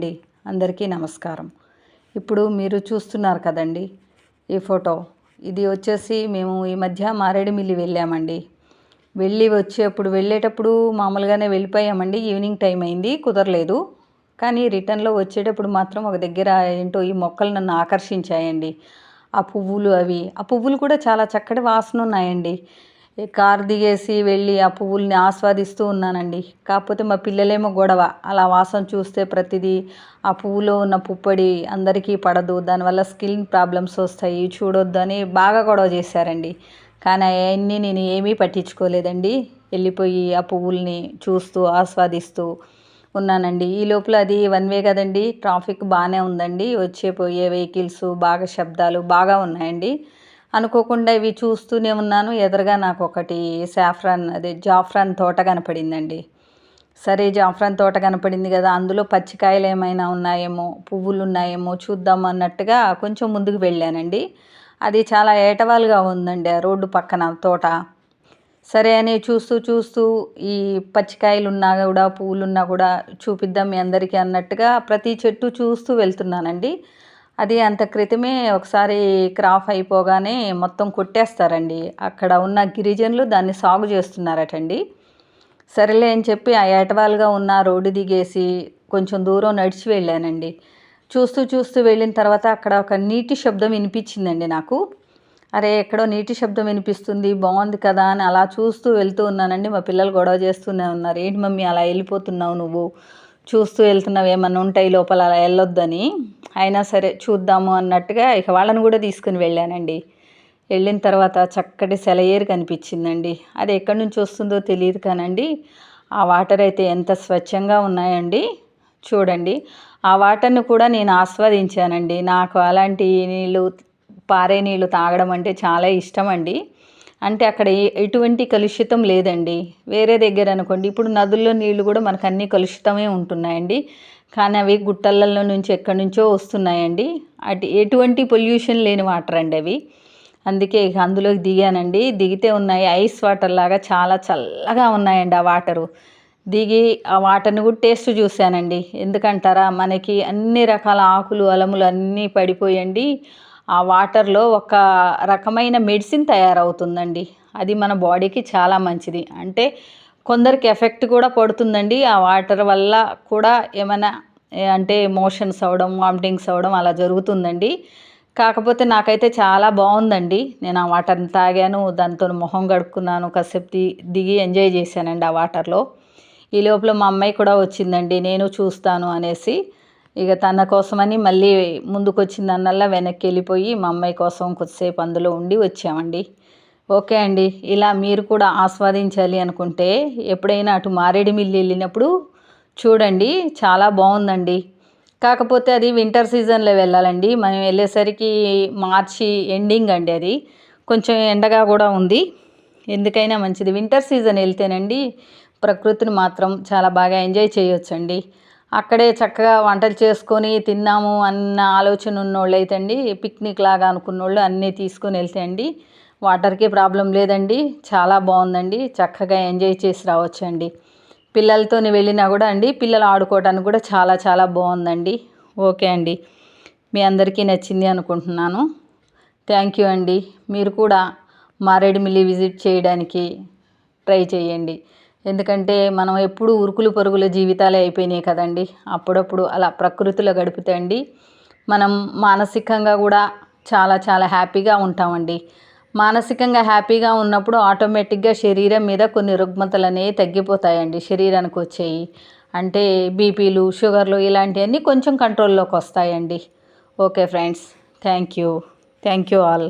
అండి. అందరికీ నమస్కారం. ఇప్పుడు మీరు చూస్తున్నారు కదండి ఈ ఫోటో. ఇది వచ్చేసి మేము ఈ మధ్య మారేడుమిల్లి వెళ్ళామండి. వెళ్ళి వచ్చేప్పుడు వెళ్ళేటప్పుడు మామూలుగానే వెళ్ళిపోయామండి. ఈవినింగ్ టైం అయింది కుదరలేదు. కానీ రిటర్న్లో వచ్చేటప్పుడు మాత్రం ఒక దగ్గర ఏంటో ఈ మొక్కలు నన్ను ఆకర్షించాయండి. ఆ పువ్వులు అవి. ఆ పువ్వులు కూడా చాలా చక్కటి వాసన ఉన్నాయండి. కారు దిగేసి వెళ్ళి ఆ పువ్వుల్ని ఆస్వాదిస్తూ ఉన్నానండి. కాకపోతే మా పిల్లలేమో గొడవ. అలా వాసన చూస్తే ప్రతిదీ ఆ పువ్వులో ఉన్న పుప్పడి అందరికీ పడదు. దానివల్ల స్కిన్ ప్రాబ్లమ్స్ వస్తాయి. చూడొద్దని బాగా గొడవ చేశారండి. కానీ అవన్నీ నేను ఏమీ పట్టించుకోలేదండి. వెళ్ళిపోయి ఆ పువ్వుల్ని చూస్తూ ఆస్వాదిస్తూ ఉన్నానండి. ఈ లోపల అది వన్ వే కదండి. ట్రాఫిక్ బాగానే ఉందండి. వచ్చే పోయే వెహికల్స్ బాగా శబ్దాలు బాగా ఉన్నాయండి. అనుకోకుండా ఇవి చూస్తూనే ఉన్నాను. ఎదురుగా నాకు ఒకటి సాఫ్రాన్ అదే జాఫ్రాన్ తోట కనపడిందండి. సరే జాఫ్రాన్ తోట కనపడింది కదా అందులో పచ్చికాయలు ఏమైనా ఉన్నాయేమో పువ్వులు ఉన్నాయేమో చూద్దాం అన్నట్టుగా కొంచెం ముందుకు వెళ్ళానండి. అది చాలా ఏటవాలుగా ఉందండి ఆ రోడ్డు పక్కన తోట. సరే అని చూస్తూ చూస్తూ ఈ పచ్చికాయలు ఉన్నా కూడా పువ్వులు ఉన్నా కూడా చూపిద్దాం మీ అందరికీ అన్నట్టుగా ప్రతి చెట్టు చూస్తూ వెళ్తున్నానండి. అది అంత క్రితమే ఒకసారి క్రాప్ అయిపోగానే మొత్తం కొట్టేస్తారండి. అక్కడ ఉన్న గిరిజనులు దాన్ని సాగు చేస్తున్నారటండి. సరేలే అని చెప్పి ఆ ఏటవాలుగా ఉన్న రోడ్డు దిగేసి కొంచెం దూరం నడిచి వెళ్ళానండి. చూస్తూ చూస్తూ వెళ్ళిన తర్వాత అక్కడ ఒక నీటి శబ్దం వినిపించిందండి నాకు. అరే ఎక్కడో నీటి శబ్దం వినిపిస్తుంది బాగుంది కదా అని అలా చూస్తూ వెళ్తూ ఉన్నానండి. మా పిల్లలు గొడవ చేస్తూనే ఉన్నారు. ఏంటి మమ్మీ అలా వెళ్ళిపోతున్నావు నువ్వు? చూస్తూ వెళ్తున్నావు ఏమన్నా ఉంటాయి లోపల అలా వెళ్ళొద్దని అయినా సరే చూద్దాము అన్నట్టుగా ఇక వాళ్ళని కూడా తీసుకుని వెళ్ళానండి. వెళ్ళిన తర్వాత చక్కటి సెలయేరు కనిపించిందండి. అది ఎక్కడి నుంచి వస్తుందో తెలియదు కానండి ఆ వాటర్ అయితే ఎంత స్వచ్ఛంగా ఉన్నాయండి చూడండి. ఆ వాటర్ని కూడా నేను ఆస్వాదించానండి. నాకు అలాంటి నీళ్ళు పారే నీళ్ళు తాగడం అంటే చాలా ఇష్టం అండి అంటే అక్కడ ఎటువంటి కలుషితం లేదండి. వేరే దగ్గర అనుకోండి ఇప్పుడు నదుల్లో నీళ్ళు కూడా మనకు అన్ని కలుషితమే ఉంటున్నాయండి. కానీ అవి గుట్టలలో నుంచి ఎక్కడి నుంచో వస్తున్నాయండి. అటు ఎటువంటి పొల్యూషన్ లేని వాటర్ అండి అవి. అందుకే ఇక అందులోకి దిగానండి. దిగితే ఉన్నాయి ఐస్ వాటర్ లాగా చాలా చల్లగా ఉన్నాయండి ఆ వాటరు. దిగి ఆ వాటర్ని కూడా టేస్ట్ చూశానండి. ఎందుకంటారా మనకి అన్ని రకాల ఆకులు అలములు అన్నీ పడిపోయండి. ఆ వాటర్లో ఒక రకమైన మెడిసిన్ తయారవుతుందండి. అది మన బాడీకి చాలా మంచిది. అంటే కొందరికి ఎఫెక్ట్ కూడా పడుతుందండి. ఆ వాటర్ వల్ల కూడా ఏమైనా అంటే మోషన్స్ అవ్వడం వామిటింగ్స్ అవ్వడం అలా జరుగుతుందండి. కాకపోతే నాకైతే చాలా బాగుందండి. నేను ఆ వాటర్ని తాగాను దాంతో మొహం గడుపుకున్నాను కాసేపు దిగి ఎంజాయ్ చేశానండి ఆ వాటర్లో. ఈ లోపల మా అమ్మాయి కూడా వచ్చిందండి. నేను చూస్తాను అనేసి. ఇక తన కోసమని మళ్ళీ ముందుకొచ్చిన వచ్చిందన్నల్లా వెనక్కి వెళ్ళిపోయి మా అమ్మాయి కోసం కొద్దిసేపు అందులో ఉండి వచ్చామండి. ఓకే అండి ఇలా మీరు కూడా ఆస్వాదించాలి అనుకుంటే ఎప్పుడైనా అటు మారేడుమిల్లి వెళ్ళినప్పుడు చూడండి చాలా బాగుందండి. కాకపోతే అది వింటర్ సీజన్లో వెళ్ళాలండి. మనం వెళ్ళేసరికి మార్చి ఎండింగ్ అండి అది. కొంచెం ఎండగా కూడా ఉంది. ఎందుకైనా మంచిది. వింటర్ సీజన్ వెళ్తేనండి ప్రకృతిని మాత్రం చాలా బాగా ఎంజాయ్ చేయొచ్చండి. అక్కడే చక్కగా వంటలు చేసుకొని తిన్నాము అన్న ఆలోచన ఉన్నోళ్ళు అయితే అండి పిక్నిక్ లాగా అనుకున్నోళ్ళు అన్నీ తీసుకొని వెళ్తే అండి వాటర్కి ప్రాబ్లం లేదండి చాలా బాగుందండి చక్కగా ఎంజాయ్ చేసి రావచ్చండి. పిల్లలతో వెళ్ళినా కూడా అండి పిల్లలు ఆడుకోవడానికి కూడా చాలా చాలా బాగుందండి. ఓకే అండి. మీ అందరికీ నచ్చింది అనుకుంటున్నాను. థ్యాంక్ యూ అండి. మీరు కూడా మారేడుమిల్లి విజిట్ చేయడానికి ట్రై చేయండి. ఎందుకంటే మనం ఎప్పుడు ఉరుకులు పరుగుల జీవితాలే అయిపోయినాయి కదండి. అప్పుడప్పుడు అలా ప్రకృతిలో గడిపితే అండి మనం మానసికంగా కూడా చాలా చాలా హ్యాపీగా ఉంటామండి. మానసికంగా హ్యాపీగా ఉన్నప్పుడు ఆటోమేటిక్గా శరీరం మీద కొన్ని రుగ్మతలు అనేవి తగ్గిపోతాయండి శరీరానికి వచ్చేవి అంటే బీపీలు షుగర్లు ఇలాంటివన్నీ కొంచెం కంట్రోల్లోకి వస్తాయండి. Okay friends thank you. Thank you all.